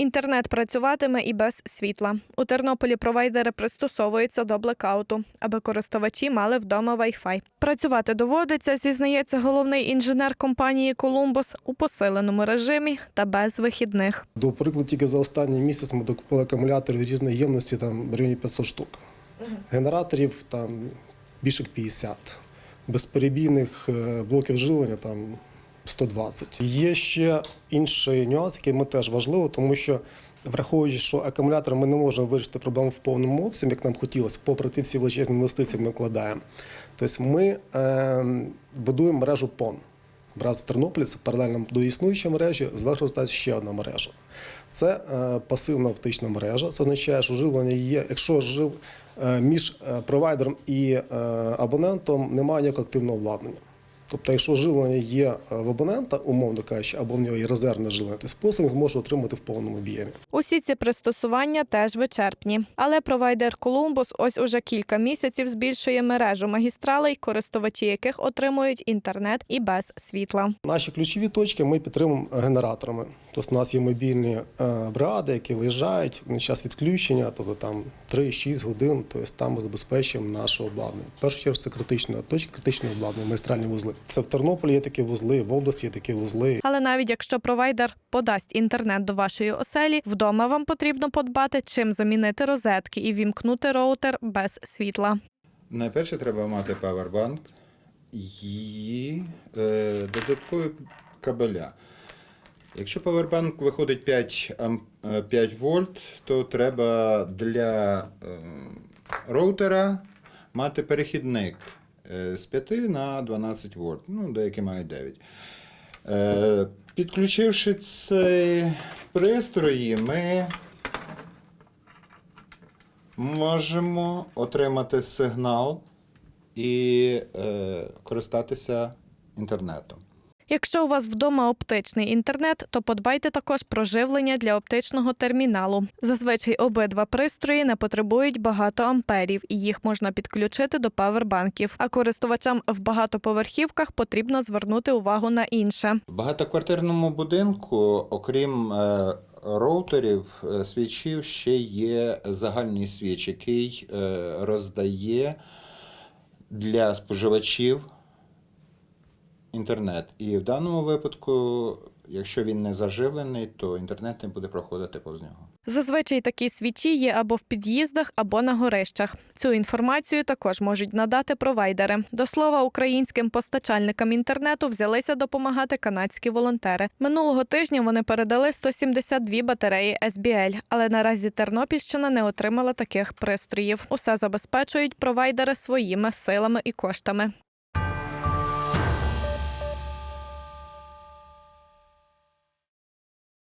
Інтернет працюватиме і без світла. У Тернополі провайдери пристосовуються до блекауту, аби користувачі мали вдома Wi-Fi. Працювати доводиться, зізнається головний інженер компанії Колумбус у посиленому режимі та без вихідних. До прикладу, тільки за останній місяць ми докупили акумуляторів різної ємності, там в районі 500 штук. Генераторів там більше як 50. Безперебійних е, блоків живлення там 120. Є ще інший нюанс, який ми теж важливо, тому що враховуючи, що акумулятор ми не можемо вирішити проблему в повному обсязі, як нам хотілося, попри ті всі величезні інвестиції ми вкладаємо. Тобто ми е, будуємо мережу ПОН. Враз в Тернополі це паралельно до існуючої мережі, зверху розтається ще одна мережа. Це е, пасивна оптична мережа. Це означає, що живлення є, якщо жив е, між е, провайдером і е, абонентом немає ніякого активного обладнання. Тобто, якщо живлення є е, в абонента, умовно кажучи, або в нього є резервне живлення, то послуг зможе отримати в повному об'ємі. Усі ці пристосування теж вичерпні. Але провайдер Колумбус ось уже кілька місяців збільшує мережу магістралей, користувачі яких отримують інтернет і без світла. Наші ключові точки ми підтримуємо генераторами. Тобто у нас є мобільні е, бригади, які виїжджають на час відключення, тобто там 3-6 годин, тобто там ми забезпечуємо наше обладнання. В першу чергу це критичне точки, критичне обладнання, магістральні вузли. Це в Тернополі є такі вузли, в області є такі вузли. Але навіть якщо провайдер подасть інтернет до вашої оселі, вдома вам потрібно подбати, чим замінити розетки і вімкнути роутер без світла. Найперше треба мати павербанк і е, додаткові кабеля. Якщо павербанк виходить 5, е, 5 вольт, то треба для е, роутера мати перехідник е, з 5 на 12 вольт, ну, деякі мають 9. Е, підключивши ці пристрої, ми можемо отримати сигнал і е, користатися інтернетом. Якщо у вас вдома оптичний інтернет, то подбайте також про живлення для оптичного терміналу. Зазвичай обидва пристрої не потребують багато амперів, і їх можна підключити до павербанків. А користувачам в багатоповерхівках потрібно звернути увагу на інше. В багатоквартирному будинку, окрім е, роутерів, е, свічів, ще є загальний свіч, який е, роздає для споживачів інтернет. І в даному випадку, якщо він не заживлений, то інтернет не буде проходити повз нього. Зазвичай такі свічі є або в під'їздах, або на горищах. Цю інформацію також можуть надати провайдери. До слова, українським постачальникам інтернету взялися допомагати канадські волонтери. Минулого тижня вони передали 172 батареї SBL, але наразі Тернопільщина не отримала таких пристроїв. Усе забезпечують провайдери своїми силами і коштами.